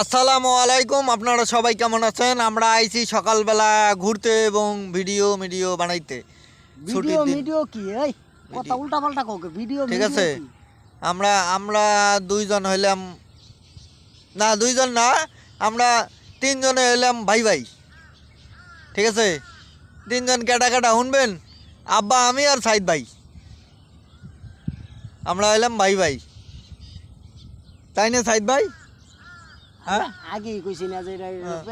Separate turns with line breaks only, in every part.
আসসালামু আলাইকুম আপনারা সবাই কেমন আছেন? আমরা আইছি সকালবেলা ঘুরতে এবং ভিডিও ভিডিও বানাইতে। ছুটির
ভিডিও ভিডিও কি? এই কথা উল্টা পাল্টা ভিডিও
ঠিক আছে। আমরা আমরা দুইজন হইলাম না দুইজন না আমরা তিনজনে হইলাম ভাই ভাই। ঠিক আছে? তিনজন কেটা কেটা শুনবেন? আব্বা আমি আর সাইদ ভাই। আমরা হইলাম ভাই ভাই। তাই না সাইদ ভাই?
আগেই কইছি না যে এটা
হ্যাঁ।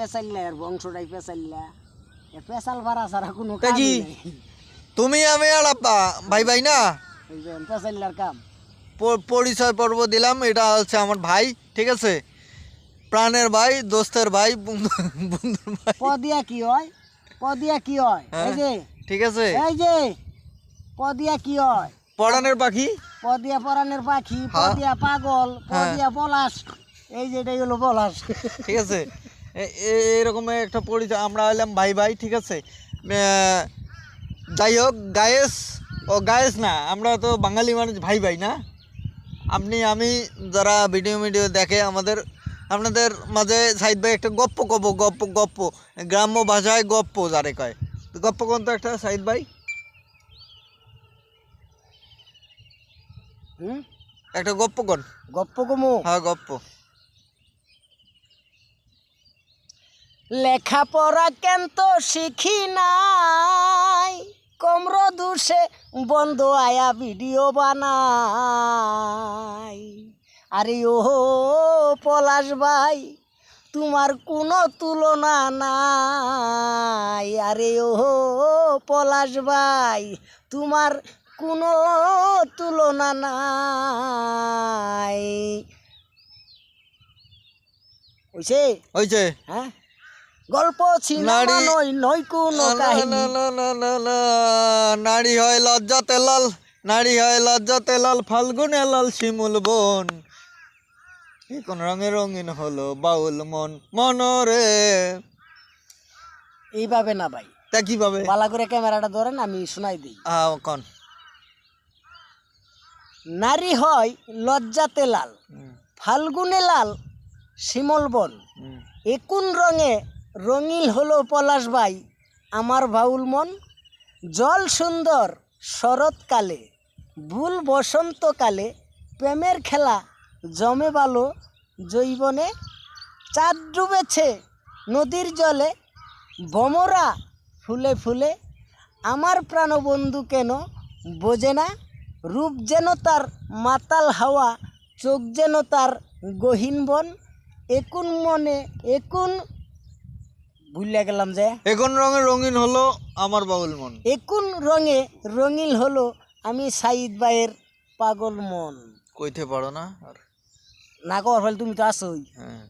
বংশটাই ভাড়া ছাড়া কোনো?
তুমি আমি আর ভাই ভাই না?
কাম।
পরিচয় পর্ব দিলাম এটা হচ্ছে আমার ভাই ঠিক আছে? প্রাণের ভাই দোস্তের ভাই বন্ধু- বন্ধুর ভাই।
পদিয়া কি হয়? পদিয়া কি হয়?
হ্যাঁ।
এই যে
ঠিক আছে?
এই যে পদিয়া কি হয়?
পড়ানের পাখি?
পদিয়া পরানের পাখি
হ্যাঁ।
পদিয়া পাগল
হ্যাঁ।
পদিয়া পলাশ। এই যে এটাই হলো পলাশ
ঠিক আছে? এরকম একটা পরিচয় আমরা হলাম ভাই ভাই ঠিক আছে? যাই হোক গায়েস ও গায়েস না আমরা তো বাঙালি মানুষ ভাই ভাই না? আপনি আমি যারা ভিডিও ভিডিও দেখে আমাদের আপনাদের মাঝে সাইদ ভাই একটা গপ্প কব গপ্প গপ্প। গ্রাম্য ভাষায় গপ্প যারে কয়। গপ্প কোন তো একটা সাইদ ভাই?
হুম?
একটা গপ্প কোন?
গপ্প কমু।
হ্যাঁ গপ্প।
লেখাপড়া কেন তো শিখি নাই? কমর দুষে বন্ধ আয়া ভিডিও বানাই। আরে ও পলাশ ভাই তোমার কোনো তুলনা নাই। আরে ও পলাশ ভাই তোমার কোনো তুলনা নাই। হইছে?
হয়েছে
হ্যাঁ? গল্প সিনেমা নয় নয় কোনো কাহিনী।
নারী হয় লজ্জাতে লাল নারী হয় লজ্জাতে লাল ফাল্গুনে লাল শিমুল বন। কোন রঙে রঙিন হলো বাউল মন মনরে।
এইভাবে না ভাই।
তা কীভাবে?
বালা করে ক্যামেরাটা ধরেন আমি শোনাই দিই।
কন?
নারী হয় লজ্জাতে লাল ফাল্গুনে লাল শিমল বন। একুন রঙে রঙিল হলো পলাশ ভাই, আমার বাউল মন। জল সুন্দর শরৎকালে, ভুল বসন্তকালে, প্রেমের খেলা জমে ভালো জৈবনে চাঁদ ডুবেছে নদীর জলে ভমরা ফুলে ফুলে, আমার প্রাণবন্ধু কেন বোঝে না? রূপ যেন তার মাতাল হাওয়া, চোখ যেন তার গহীন বন। একুন মনে, একুন ভুলিয়া গেলাম যে।
এখন রঙে রঙিন হলো আমার বাউল মন।
একুন রঙে রঙিন হলো আমি সাইদ ভাইয়ের পাগল মন।
কইতে পারো না আর।
না কর ফলে তুমি তো আসোই
হ্যাঁ।